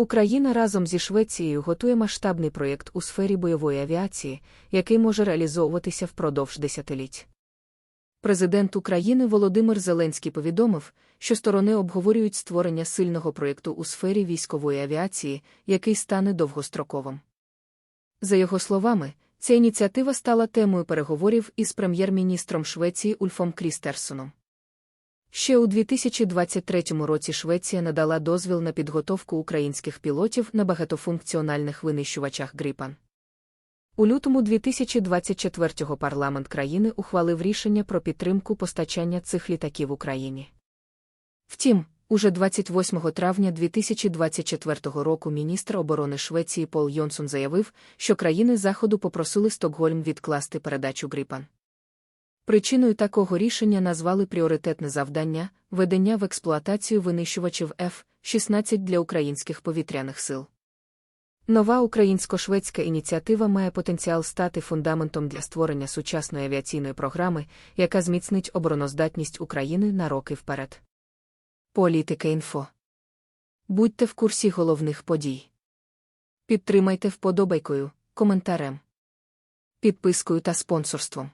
Україна разом зі Швецією готує масштабний проєкт у сфері бойової авіації, який може реалізовуватися впродовж десятиліть. Президент України Володимир Зеленський повідомив, що сторони обговорюють створення сильного проєкту у сфері військової авіації, який стане довгостроковим. За його словами, ця ініціатива стала темою переговорів із прем'єр-міністром Швеції Ульфом Крістерсоном. Ще у 2023 році Швеція надала дозвіл на підготовку українських пілотів на багатофункціональних винищувачах Гріпан. У лютому 2024-го парламент країни ухвалив рішення про підтримку постачання цих літаків Україні. Втім, уже 28 травня 2024 року міністр оборони Швеції Пол Йонсон заявив, що країни Заходу попросили Стокгольм відкласти передачу Гріпан. Причиною такого рішення назвали пріоритетне завдання ведення в експлуатацію винищувачів F-16 для українських повітряних сил. Нова українсько-шведська ініціатива має потенціал стати фундаментом для створення сучасної авіаційної програми, яка зміцнить обороноздатність України на роки вперед. Політика інфо. Будьте в курсі головних подій. Підтримайте вподобайкою, коментарем, підпискою та спонсорством.